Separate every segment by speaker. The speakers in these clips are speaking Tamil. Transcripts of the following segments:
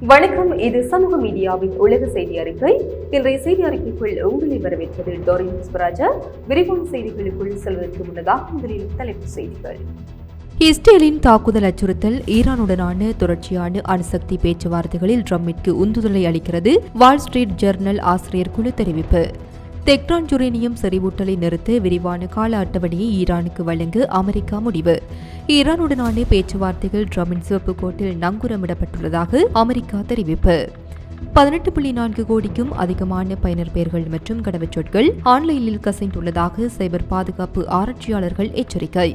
Speaker 1: வணக்கம் இது சமூக மீடியாவின் உலக செய்தி அறிக்கை. இன்றைய செய்தி அறிக்கைக்குள் உங்களை வரவேற்பது டோரின் ஸ்வராஜா விரிவான செய்திகளுக்குள் செல்வதற்கு முன்னதாக முதலில் தலைப்புச் செய்திகள்.
Speaker 2: இஸ்ரேலின் தாக்குதல் அச்சுறுத்தல் ஈரானுடனான தொடர்ச்சியான அணுசக்தி பேச்சுவார்த்தைகளில் ட்ரம்மிற்கு உந்துதலை அளிக்கிறது. வால் ஸ்ட்ரீட் ஜெர்னல் ஆசிரியர் குழு தெரிவிப்பு. தெக்ரான் யுரேனியம் செறிவூட்டலை நிறுத்த விரிவான கால அட்டவணையை ஈரானுக்கு வழங்க அமெரிக்கா முடிவு. ஈரானுடனான பேச்சுவார்த்தைகள் ட்ரமின் சிவப்பு கோட்டில் நங்குரமிடப்பட்டுள்ளதாக அமெரிக்கா தெரிவிப்பு. பதினெட்டு புள்ளி நான்கு கோடிக்கும் அதிகமான பயனர் பெயர்கள் மற்றும் கடவுச்சொற்கள் ஆன்லைனில் கசைந்துள்ளதாக சைபர் பாதுகாப்பு ஆராய்ச்சியாளர்கள் எச்சரிக்கை.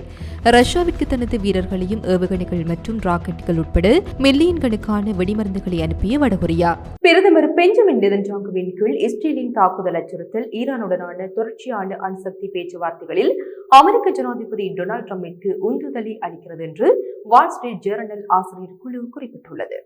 Speaker 2: ரஷ்யாவிற்கு தனது வீரர்களையும் ஏவுகணைகள் மற்றும் ராக்கெட்டுகள் உட்பட மில்லியன் கணக்கான வெடிமருந்துகளை அனுப்பிய வடகொரியா.
Speaker 1: பிரதமர் பெஞ்சமின் நெதன்ஜாங்குவின் கீழ் இஸ்ரேலின் தாக்குதல் அச்சுறுத்தல் ஈரானுடனான தொடர்ச்சியான அணுசக்தி பேச்சுவார்த்தைகளில் அமெரிக்க ஜனாதிபதி டொனால்டு ட்ரம்பிற்கு உந்துதலை அளிக்கிறது என்று வால் ஸ்ட்ரீட் ஜேர்னல் ஆசிரியர் குழு குறிப்பிட்டுள்ளது.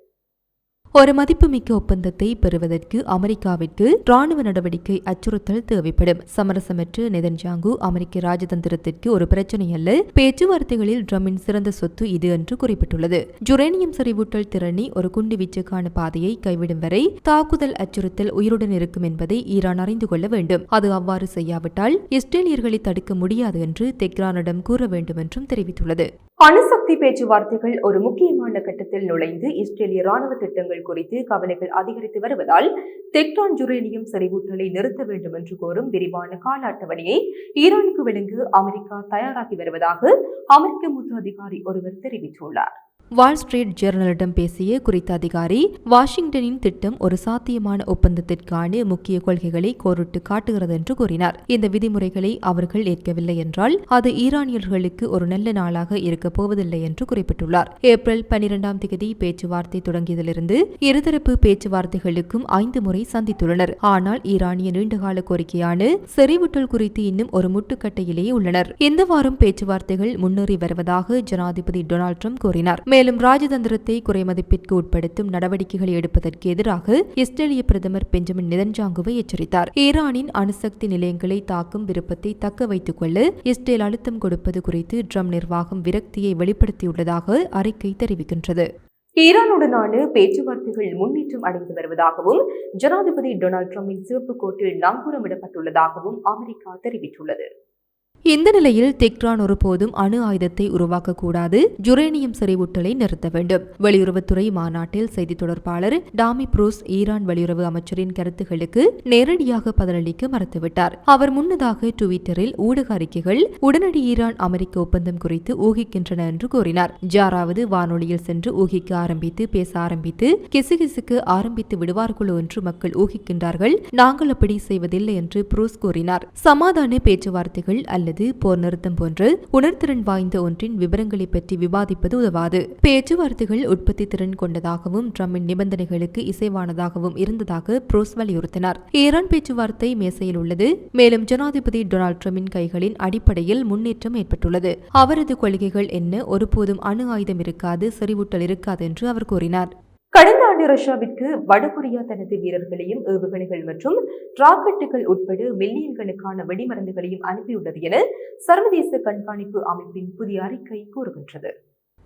Speaker 2: ஒரு மதிப்புமிக்க ஒப்பந்தத்தை பெறுவதற்கு அமெரிக்காவிற்கு ராணுவ நடவடிக்கை அச்சுறுத்தல் தேவைப்படும். சமரசமற்ற நெதன்ஜாங்கு அமெரிக்க ராஜதந்திரத்திற்கு ஒரு பிரச்சனை அல்ல பேச்சுவார்த்தைகளில் ட்ரம்பின் சிறந்த சொத்து இது என்று குறிப்பிட்டுள்ளது. ஜுரேனியம் செறிவூட்டல் திறனி ஒரு குண்டுவீச்சுக்கான பாதையை கைவிடும் வரை தாக்குதல் அச்சுறுத்தல் உயிருடன் இருக்கும் என்பதை ஈரான் அறிந்து கொள்ள வேண்டும். அது அவ்வாறு செய்யாவிட்டால் இஸ்ரேலியர்களை தடுக்க முடியாது என்று தெக்ரானிடம் கூற வேண்டும் என்றும் தெரிவித்துள்ளது.
Speaker 1: அணுசக்தி பேச்சுவார்த்தைகள் ஒரு முக்கியமான கட்டத்தில் நுழைந்து இஸ்ரேலிய ராணுவ திட்டங்கள் குறித்து கவலைகள் அதிகரித்து வருவதால் தெக்டான் யுரேனியம் செறிவூட்டலை நிறுத்த வேண்டும் என்று கோரும் விரிவான கால அட்டவணையை ஈரானுக்கு வழங்க அமெரிக்கா தயாராகி வருவதாக அமெரிக்க மூத்த அதிகாரி ஒருவர் தெரிவித்துள்ளார்.
Speaker 2: வால் ஸ்ட்ரீட் ஜேர்னலிடம் பேசிய குறித்த அதிகாரி வாஷிங்டனின் திட்டம் ஒரு சாத்தியமான ஒப்பந்தத்திற்கான முக்கிய கொள்கைகளை கோரிட்டு காட்டுகிறது என்று கூறினார். இந்த விதிமுறைகளை அவர்கள் ஏற்கவில்லை என்றால் அது ஈரானியர்களுக்கு ஒரு நல்ல நாளாக இருக்கப் போவதில்லை என்று குறிப்பிட்டுள்ளார். ஏப்ரல் பனிரெண்டாம் தேதி பேச்சுவார்த்தை தொடங்கியதிலிருந்து இருதரப்பு பேச்சுவார்த்தைகளுக்கும் ஐந்து முறை சந்தித்துள்ளனர். ஆனால் ஈரானிய நீண்டகால கோரிக்கையான செறிவூட்டல் குறித்து இன்னும் ஒரு முட்டுக்கட்டையிலேயே உள்ளனர். இந்த வாரம் பேச்சுவார்த்தைகள் முன்னேறி வருவதாக ஜனாதிபதி டொனால்ட் ட்ரம்ப் கூறினார். மேலும் ராஜதந்திரத்தை குறைமதிப்பிற்கு உட்படுத்தும் நடவடிக்கைகளை எடுப்பதற்கு எதிராக இஸ்ரேலிய பிரதமர் பெஞ்சமின் நிதன்ஜாங்குவை எச்சரித்தார். ஈரானின் அணுசக்தி நிலையங்களை தாக்கும் விருப்பத்தை தக்க வைத்துக் கொள்ள இஸ்ரேல் அழுத்தம் கொடுப்பது குறித்து ட்ரம்ப் நிர்வாகம் விரக்தியை வெளிப்படுத்தியுள்ளதாக அறிக்கை தெரிவிக்கின்றது.
Speaker 1: ஈரானுடனான பேச்சுவார்த்தைகள் முன்னேற்றம் அடைந்து வருவதாகவும் ஜனாதிபதி டொனால்டு ட்ரம்பின் சிவப்பு கோட்டில் நங்கூரமிடப்பட்டுள்ளதாகவும் அமெரிக்கா தெரிவித்துள்ளது.
Speaker 2: இந்த நிலையில் தெக்ரான் ஒருபோதும் அணு ஆயுதத்தை உருவாக்கக்கூடாது. ஜுரேனியம் செறிவூட்டலை நிறுத்த வேண்டும். வெளியுறவுத்துறை மாநாட்டில் செய்தி தொடர்பாளர் டாமி புரூஸ் ஈரான் வெளியுறவு அமைச்சரின் கருத்துகளுக்கு நேரடியாக பதிலளிக்க மறுத்துவிட்டார். அவர் முன்னதாக டுவிட்டரில் ஊடக அறிக்கைகள் உடனடி ஈரான் அமெரிக்க ஒப்பந்தம் குறித்து ஊகிக்கின்றன என்று கூறினார். ஜாராவது வானொலியில் சென்று ஊகிக்க ஆரம்பித்து பேச ஆரம்பித்து கிசுகிசுக்கு ஆரம்பித்து விடுவார்களோ என்று மக்கள் ஊகிக்கின்றார்கள். நாங்கள் அப்படி செய்வதில்லை என்று புரூஸ் கூறினார். சமாதான பேச்சுவார்த்தைகள் அல்ல. அல்லது போர் நிறுத்தம் போன்று உணர்திறன் வாய்ந்த ஒன்றின் விவரங்களை பற்றி விவாதிப்பது உதவாது. பேச்சுவார்த்தைகள் உற்பத்தி திறன் கொண்டதாகவும் ட்ரம்பின் நிபந்தனைகளுக்கு இசைவானதாகவும் இருந்ததாக புரோஸ் வலியுறுத்தினார். ஈரான் பேச்சுவார்த்தை மேசையில் உள்ளது. மேலும் ஜனாதிபதி டொனால்டு ட்ரம்பின் கைகளின் அடிப்படையில் முன்னேற்றம் ஏற்பட்டுள்ளது. அவரது கொள்கைகள் என்ன? ஒருபோதும் அணு ஆயுதம் இருக்காது செறிவூட்டல் இருக்காது என்று அவர் கூறினார்.
Speaker 1: கடந்த ஆண்டு ரஷ்யாவிற்கு வடகொரியா தனது வீரர்களையும் ஏவுகணைகள் மற்றும் ராக்கெட்டுகள் உட்பட மில்லியன்களுக்கான வெடிமருந்துகளையும் அனுப்பியுள்ளது என சர்வதேச கண்காணிப்பு அமைப்பின் புதிய அறிக்கை கூறுகின்றது.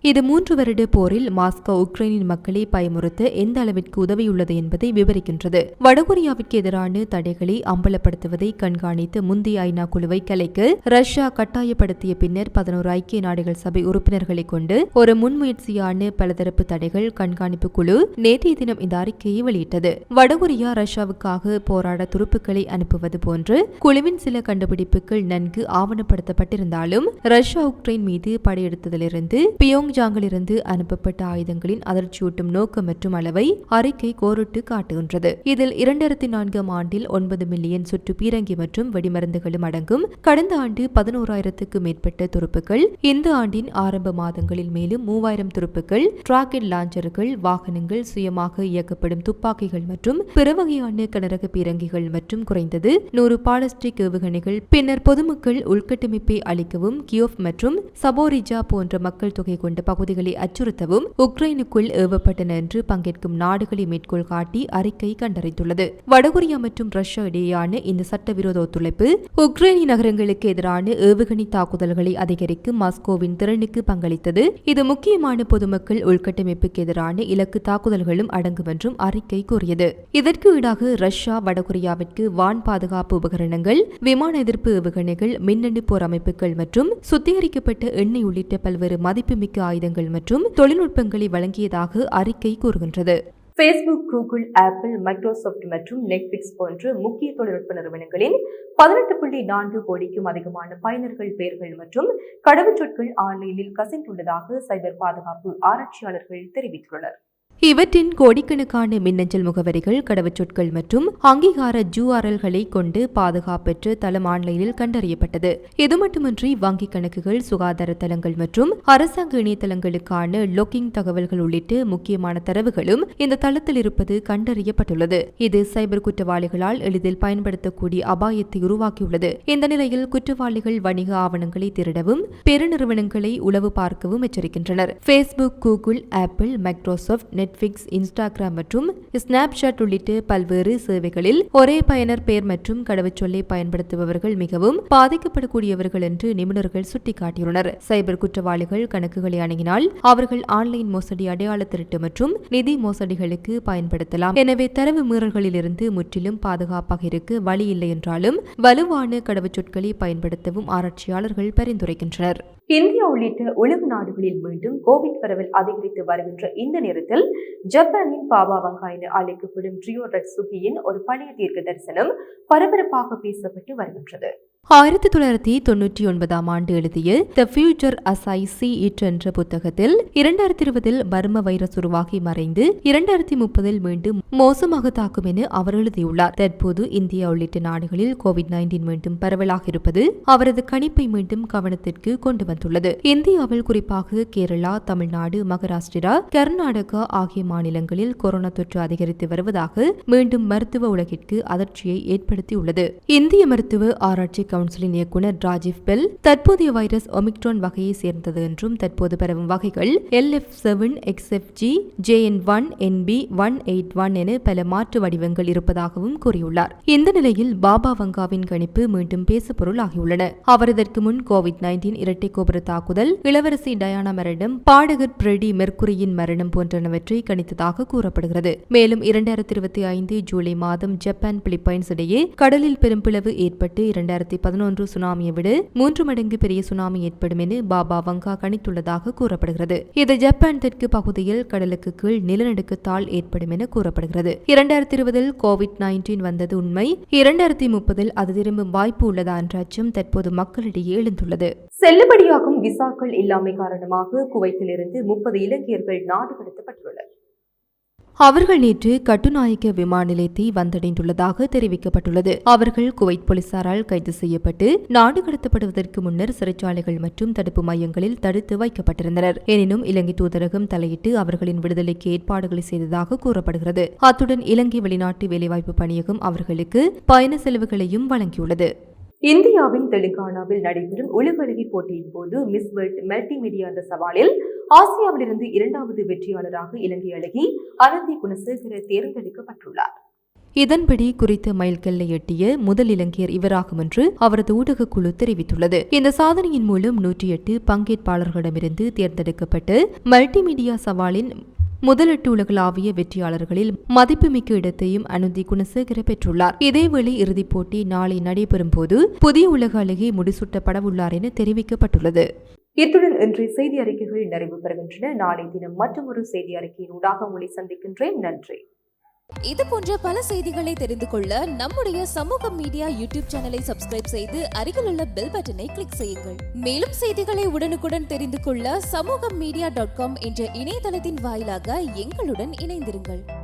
Speaker 2: இது மூன்று வருட போரில் மாஸ்கோ உக்ரைனின் மக்களை பயமுறுத்த எந்த அளவிற்கு உதவியுள்ளது என்பதை விவரிக்கின்றது. வடகொரியாவிற்கு எதிரான தடைகளை அம்பலப்படுத்துவதை கண்காணித்து முந்தைய ஐநா குழுவை கலைக்க ரஷ்யா கட்டாயப்படுத்திய பின்னர் பதினோரு ஐக்கிய நாடுகள் சபை உறுப்பினர்களை கொண்டு ஒரு முன்முயற்சியான பலதரப்பு தடைகள் கண்காணிப்பு குழு நேற்றைய தினம் இந்த அறிக்கையை வெளியிட்டது. வடகொரியா ரஷ்யாவுக்காக போராட துருப்புக்களை அனுப்புவது போன்று குழுவின் சில கண்டுபிடிப்புகள் நன்கு ஆவணப்படுத்தப்பட்டிருந்தாலும் ரஷ்யா உக்ரைன் மீது படையெடுத்ததிலிருந்து பியோங் ஜாங்கிலிருந்து அனுப்பப்பட்ட ஆயுதங்களின் அதிர்ச்சியூட்டும் நோக்கம் மற்றும் அளவை அறிக்கை கோரிட்டு காட்டுகின்றது. இதில் இரண்டாயிரத்தி நான்காம் ஆண்டில் ஒன்பது மில்லியன் சுற்று பீரங்கி மற்றும் வெடிமருந்துகளும் அடங்கும் கடந்த ஆண்டு பதினோராயிரத்துக்கு மேற்பட்ட துருப்புகள் இந்த ஆண்டின் ஆரம்ப மாதங்களில் மேலும் மூவாயிரம் துருப்புகள் ராக்கெட் லாஞ்சர்கள் வாகனங்கள் சுயமாக இயக்கப்படும் துப்பாக்கிகள் மற்றும் பிற வகையான கனரக பீரங்கிகள் மற்றும் குறைந்தது நூறு பாலஸ்டிக் ஏவுகணைகள் பின்னர் பொதுமக்கள் உள்கட்டமைப்பை அளிக்கவும் கியோப் மற்றும் சபோரிஜா போன்ற மக்கள் தொகை கொண்ட பகுதிகளை அச்சுறுத்தவும் உக்ரைனுக்குள் ஏவப்பட்டன என்று பங்கேற்கும் நாடுகளை மேற்கோள் காட்டி அறிக்கை கண்டறிந்துள்ளது. வடகொரியா மற்றும் ரஷ்யா இடையேயான இந்த சட்டவிரோத ஒத்துழைப்பு உக்ரைனிய நகரங்களுக்கு எதிரான ஏவுகணை தாக்குதல்களை அதிகரிக்கும் மாஸ்கோவின் திறனுக்கு பங்களித்தது. இது முக்கியமான பொதுமக்கள் உள்கட்டமைப்புக்கு எதிரான இலக்கு தாக்குதல்களும் அடங்கும் என்றும் அறிக்கை கூறியது. இதற்கு ஈடாக ரஷ்யா வடகொரியாவிற்கு வான் பாதுகாப்பு உபகரணங்கள் விமான எதிர்ப்பு ஏவுகணைகள் மின்னணு போர் அமைப்புகள் மற்றும் சுத்திகரிக்கப்பட்ட எண்ணெய் உள்ளிட்ட பல்வேறு மதிப்புமிக்க ஆயுதங்கள் மற்றும் தொழில்நுட்பங்களை வழங்கியதாக அறிக்கை கூறுகின்றது.
Speaker 1: ஃபேஸ்புக் கூகுள் ஆப்பிள் மைக்ரோசாஃப்ட் மற்றும் நெட்ஃபிளிக்ஸ் போன்ற முக்கிய தொழில்நுட்ப நிறுவனங்களின் பதினெட்டு புள்ளி நான்கு கோடிக்கும் அதிகமான பயனர்கள் பெயர்கள் மற்றும் கடவுச்சொற்கள் ஆன்லைனில் கசிந்துள்ளதாக சைபர் பாதுகாப்பு ஆராய்ச்சியாளர்கள் தெரிவித்துள்ளனர்.
Speaker 2: இவற்றின் கோடிக்கணக்கான மின்னஞ்சல் முகவரிகள் கடவுச்சொற்கள் மற்றும் அங்கீகார ஜூஆர்எல்களை கொண்டு பாதுகாப்பற்ற தளம் ஆன்லைனில் கண்டறியப்பட்டது. இது மட்டுமின்றி வங்கிக் கணக்குகள் சுகாதார தளங்கள் மற்றும் அரசாங்க இணையதளங்களுக்கான லொக்கிங் தகவல்கள் உள்ளிட்ட முக்கியமான தரவுகளும் இந்த தளத்தில் இருப்பது கண்டறியப்பட்டுள்ளது. இது சைபர் குற்றவாளிகளால் எளிதில் பயன்படுத்தக்கூடிய அபாயத்தை உருவாக்கியுள்ளது. இந்த நிலையில் குற்றவாளிகள் வணிக ஆவணங்களை திருடவும் பெருநிறுவனங்களை உளவு பார்க்கவும் எச்சரிக்கின்றனர். Facebook Google Apple Microsoft Netflix Instagram மற்றும் ஸ்னாப்சாட் உள்ளிட்ட பல்வேறு சேவைகளில் ஒரே பயனர் பெயர் மற்றும் கடவுச்சொல்லை பயன்படுத்துபவர்கள் மிகவும் பாதிக்கப்படக்கூடியவர்கள் என்று நிபுணர்கள் சுட்டிக்காட்டியுள்ளனர். சைபர் குற்றவாளிகள் கணக்குகளை அணுகினால் அவர்கள் ஆன்லைன் மோசடி அடையாள திருட்டு மற்றும் நிதி மோசடிகளுக்கு பயன்படுத்தலாம். எனவே தரவு மீறல்களிலிருந்து முற்றிலும் பாதுகாப்பாக இருக்க வழி இல்லை என்றாலும் வலுவான கடவுச்சொற்களை பயன்படுத்தவும் ஆராய்ச்சியாளர்கள் பரிந்துரைக்கின்றனர்.
Speaker 1: இந்தியா உள்ளிட்ட உலக நாடுகளில் மீண்டும் கோவிட் பரவல் அதிகரித்து வருகின்ற இந்த நேரத்தில் ஜப்பானின் பாபா வங்கா என அழைக்கப்படும் ட்ரியோ ரெட் சுகியின் ஒரு பழைய தீர்க்க தரிசனம் பரபரப்பாக பேசப்பட்டு வருகின்றது.
Speaker 2: ஆயிரத்தி தொள்ளாயிரத்தி தொன்னூற்றி ஒன்பதாம் ஆண்டு எழுதிய the future as I see it என்ற புத்தகத்தில் இரண்டாயிரத்தி இருபதில் பர்ம வைரஸ் உருவாகி மறைந்து இரண்டாயிரத்தி முப்பதில் மீண்டும் மோசமாக தாக்கும் என அவர் எழுதியுள்ளார். தற்போது இந்தியா உள்ளிட்ட நாடுகளில் கோவிட் நைன்டீன் மீண்டும் பரவலாக இருப்பது அவரது கணிப்பை மீண்டும் கவனத்திற்கு கொண்டு வந்துள்ளது. இந்தியாவில் குறிப்பாக கேரளா தமிழ்நாடு மகாராஷ்டிரா கர்நாடகா ஆகிய மாநிலங்களில் கொரோனா தொற்று அதிகரித்து வருவதாக மீண்டும் மருத்துவ உலகிற்கு அதிர்ச்சியை ஏற்படுத்தியுள்ளது. இந்திய மருத்துவ ஆராய்ச்சி கவுன்சிலின் இயக்குநர் ராஜீவ் பெல் தற்போதைய வைரஸ் ஒமிக்ரான் வகையை சேர்ந்தது என்றும் தற்போது பரவும் வகைகள் L F seven XFG JN one NB one eight one என பல மாற்று வடிவங்கள் இருப்பதாகவும் கூறியுள்ளார். இந்த நிலையில் பாபா வங்காவின் கணிப்பு மீண்டும் பேசுபொருள் ஆகியுள்ளன அவர் இதற்கு முன் கோவிட் நைன்டீன் இரட்டை கோபுர தாக்குதல் இளவரசி டயானா மரணம் பாடகர் பிரெடி மெர்குரியின் மரணம் போன்றனவற்றை கணித்ததாக கூறப்படுகிறது. மேலும் இரண்டாயிரத்தி இருபத்தி ஐந்து ஜூலை மாதம் ஜப்பான் பிலிப்பைன்ஸ் இடையே கடலில் பெரும்பிளவு ஏற்பட்டு இரண்டாயிரத்தி பதினொன்று சுனாமியை விட மூன்று மடங்கு பெரிய சுனாமி ஏற்படும் என பாபா வங்கா கணித்துள்ளதாக கூறப்படுகிறது. இது ஜப்பான் தெற்கு பகுதியில் கடலுக்கு கீழ் நிலநடுக்கத்தால் ஏற்படும் என கூறப்படுகிறது. இரண்டாயிரத்தி இருபதில் கோவிட் நைன்டீன் வந்தது உண்மை. இரண்டாயிரத்தி முப்பதில் அது திரும்பும் வாய்ப்பு உள்ளதா என்ற அச்சம் தற்போது மக்களிடையே எழுந்துள்ளது.
Speaker 1: செல்லுபடியாகும் விசாக்கள் இல்லாமை காரணமாக குவைத்திலிருந்து முப்பது இலக்கியர்கள் நாடு கடத்தப்பட்டுள்ளனர்
Speaker 2: அவர்கள் நேற்று கட்டுநாயக்க விமான நிலையத்தை வந்தடைந்துள்ளதாக தெரிவிக்கப்பட்டுள்ளது. அவர்கள் குவைத் போலீசாரால் கைது செய்யப்பட்டு நாடு கடத்தப்படுவதற்கு முன்னர் சிறைச்சாலைகள் மற்றும் தடுப்பு மையங்களில் தடுத்து வைக்கப்பட்டிருந்தனர். எனினும் இலங்கை தூதரகம் தலையிட்டு அவர்களின் விடுதலைக்கு ஏற்பாடுகளை செய்ததாக கூறப்படுகிறது. அத்துடன் இலங்கை வெளிநாட்டு வேலைவாய்ப்பு பணியகம் அவர்களுக்கு பயண செலவுகளையும் வழங்கியுள்ளது.
Speaker 1: இந்தியாவின் தெலுங்கானாவில் நடைபெறும் உலகளவி போட்டியின் போது மிஸ் வேர்ல்ட் மல்டிமீடியா என்ற சவாலில் ஆசியாவிலிருந்து இரண்டாவது வெற்றியாளராக இலங்கை அழகி அனந்தி குணசேகர தேர்ந்தெடுக்கப்பட்டுள்ளார்.
Speaker 2: இதன்படி குறித்த மைல்கல்லை எட்டிய முதல் இலங்கையர் இவராகும் என்று அவரது ஊடகக் குழு தெரிவித்துள்ளது. இந்த சாதனையின் மூலம் நூற்றி எட்டு பங்கேற்பாளர்களிடமிருந்து தேர்ந்தெடுக்கப்பட்டு மல்டிமீடியா சவாலின் முதலெட்டு உலகளாவிய வெற்றியாளர்களில் மதிப்புமிக்க இடத்தையும் அனுந்தி குணசேகர பெற்றுள்ளார். இதேவேளை இறுதிப் போட்டி நாளை நடைபெறும் போது புதிய உலக அழகி முடிசூட்டப்படவுள்ளார் என தெரிவிக்கப்பட்டுள்ளது.
Speaker 1: இத்துடன் இன்றைய செய்தி அறிக்கைகள் நிறைவு பெறுகின்றன. நாளை தினம் மற்றொரு செய்தி அறிக்கையினூடாக உங்களை சந்திக்கின்றேன். நன்றி.
Speaker 3: இது போன்ற பல செய்திகளை தெரிந்து கொள்ள நம்முடைய சமூக மீடியா யூடியூப் சேனலை சப்ஸ்கிரைப் செய்து அருகிலுள்ள பெல் பட்டனை கிளிக் செய்யுங்கள். மேலும் செய்திகளை உடனுக்குடன் தெரிந்து கொள்ள சமூக மீடியா டாட் காம் என்ற இணையதளத்தின் வாயிலாக எங்களுடன் இணைந்திருங்கள்.